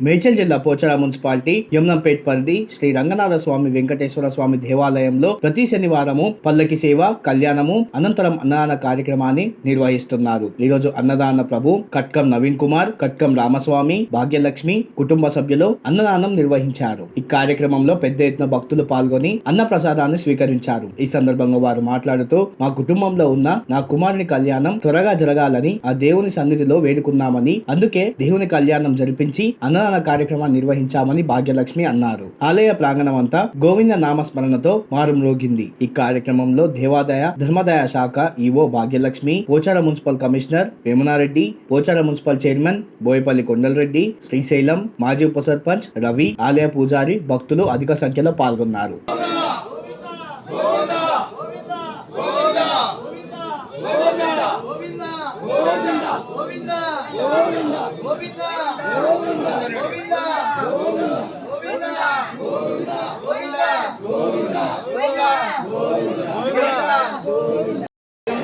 మేడ్చల్ జిల్లా పోచార మున్సిపాలిటీ యమునంపేట్ పరిధి శ్రీ రంగనాథ స్వామి వెంకటేశ్వర స్వామి దేవాలయంలో ప్రతి శనివారము పల్లకి సేవ కళ్యాణము అనంతరం అన్నదాన కార్యక్రమాన్ని నిర్వహిస్తున్నారు. ఈ రోజు అన్నదాన ప్రభు కట్కం నవీన్ కుమార్ కట్కం రామస్వామి భాగ్యలక్ష్మి కుటుంబ సభ్యులు అన్నదానం నిర్వహించారు. ఈ కార్యక్రమంలో పెద్ద ఎత్తున భక్తులు పాల్గొని అన్న ప్రసాదాన్ని స్వీకరించారు. ఈ సందర్భంగా వారు మాట్లాడుతూ మా కుటుంబంలో ఉన్న నా కుమారుని కళ్యాణం త్వరగా జరగాలని ఆ దేవుని సన్నిధిలో వేడుకున్నామని అందుకే దేవుని కళ్యాణం జరిపించి అన్నదాన కార్యక్రమాన్ని నిర్వహించామని భాగ్యలక్ష్మి అన్నారు ఆలయ ప్రాంగణం అంతా గోవింద నామస్మరణతో మారుమ్రోగింది ఈ కార్యక్రమంలో దేవాదాయ ధర్మదాయ శాఖ EO Bhagyalakshmi Pochara municipal commissioner Vemanareddy Pochara municipal chairman Boyapalli Kondalreddy Srisailam మాజీ ఉప సర్పంచ్ రవి ఆలయ పూజారి భక్తులు అధిక సంఖ్యలో పాల్గొన్నారు గోవిందా గోవిందా గోవిందా గోవిందా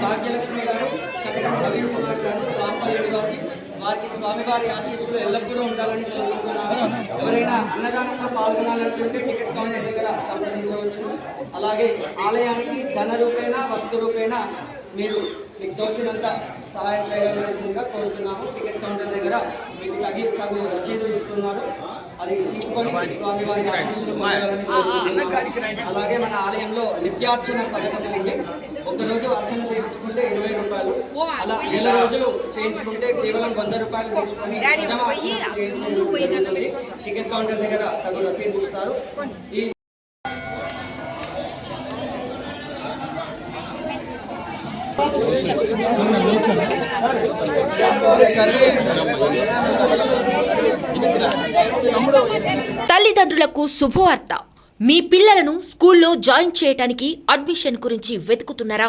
భాగ్యలక్ష్మి గారు కనకం కుమార్ గారు రాంపల్లి నివాసి వారికి స్వామివారి ఆశీస్సులు ఎల్లప్పుడూ ఉండాలని కోరుకుంటున్నాను. ఎవరైనా అన్నదానంలో పాల్గొనాలనుకుంటే టికెట్ కౌంటర్ దగ్గర సంప్రదించవచ్చు. అలాగే ఆలయానికి ధన రూపేణ వస్తు రూపేణ మీరు మీకు దోషులంతా సహాయం చేయవలసిందిగా కోరుతున్నాము. టికెట్ కౌంటర్ దగ్గర తగి తగు రసీదు ఇస్తున్నారు. అది తీసుకొని స్వామివారి ఆశీస్సులు. అలాగే మన ఆలయంలో నిత్యార్చన పథకం ఉంది ఒక రోజు అర్చన చేయించుకుంటే ఇరవై రూపాయలు. అలా నెల రోజులు చేయించుకుంటే కేవలం వంద రూపాయలు తీసుకొని. టికెట్ కౌంటర్ దగ్గర తగు రసీదు ఇస్తారు. ఈ తల్లిదండ్రులకు శుభవార్త. మీ పిల్లలను స్కూల్లో జాయిన్ చేయటానికి అడ్మిషన్ గురించి వెతుకుతున్నారా?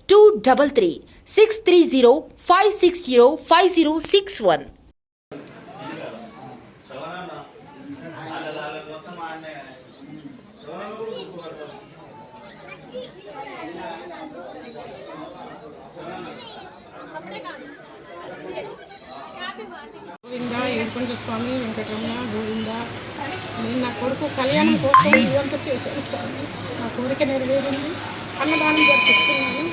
two double three six three zero five six zero five zero six one Govinda Yedukonda స్వామి వెంకటరమణ గోవింద నేను నా కొడుకు కళ్యాణం కోసం ఇదంతా చేశాను స్వామి. నా కోరిక నెరవేరింది. అన్నదానం జరిపిస్తున్నాను.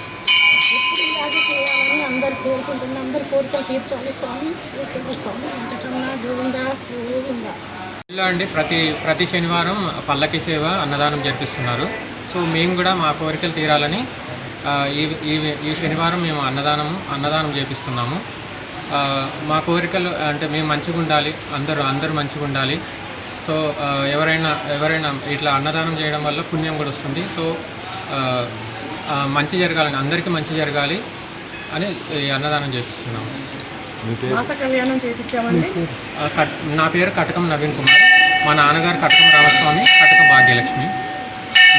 అందరు కోరుకుంటున్నాను అందరి కోరికలు తీర్చాలి స్వామి. స్వామి? వెంకటమ్మ గోవింద గోవింద. ఇలా అండి ప్రతి ప్రతి శనివారం పల్లకి సేవ అన్నదానం జరిపిస్తున్నారు. సో మేము కూడా మా కోరికలు తీరాలని ఈ ఈ శనివారం మేము అన్నదానం అన్నదానం చేపిస్తున్నాము. మా కోరికలు అంటే మేము మంచిగా ఉండాలి అందరూ అందరూ మంచిగా ఉండాలి. సో ఎవరైనా ఎవరైనా ఇట్లా అన్నదానం చేయడం వల్ల పుణ్యం కూడా వస్తుంది. సో మంచి జరగాలని అందరికీ మంచి జరగాలి. అని అన్నదానం చేపిస్తున్నాము నా పేరు కటకం నవీన్ కుమార్. మా నాన్నగారు కటకం రామస్వామి కటకం భాగ్యలక్ష్మి.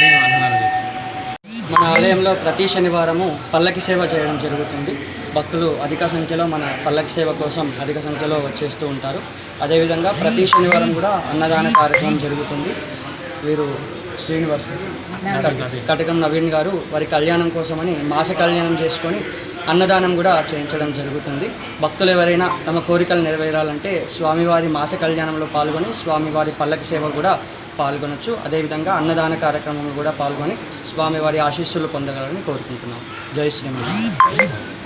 నేను అన్నదానం మన ఆలయంలో ప్రతి శనివారము పల్లకి సేవ చేయడం జరుగుతుంది. భక్తులు అధిక సంఖ్యలో మన పల్లకి సేవ కోసం అధిక సంఖ్యలో వచ్చేస్తూ ఉంటారు. అదేవిధంగా ప్రతి శనివారం కూడా అన్నదాన కార్యక్రమం జరుగుతుంది. వీరు శ్రీనివాస్ కటకం నవీన్ గారు వారి కళ్యాణం కోసమని మాస కళ్యాణం చేసుకొని అన్నదానం కూడా చేయించడం జరుగుతుంది. భక్తులు ఎవరైనా తమ కోరికలు నెరవేరాలంటే స్వామివారి మాస కళ్యాణంలో పాల్గొని స్వామివారి పల్లకి సేవ కూడా పాల్గొనొచ్చు. అదేవిధంగా అన్నదాన కార్యక్రమంలో కూడా పాల్గొని స్వామివారి ఆశీస్సులు పొందగలని కోరుకుంటున్నాం. జై శ్రీమన్నారాయణ.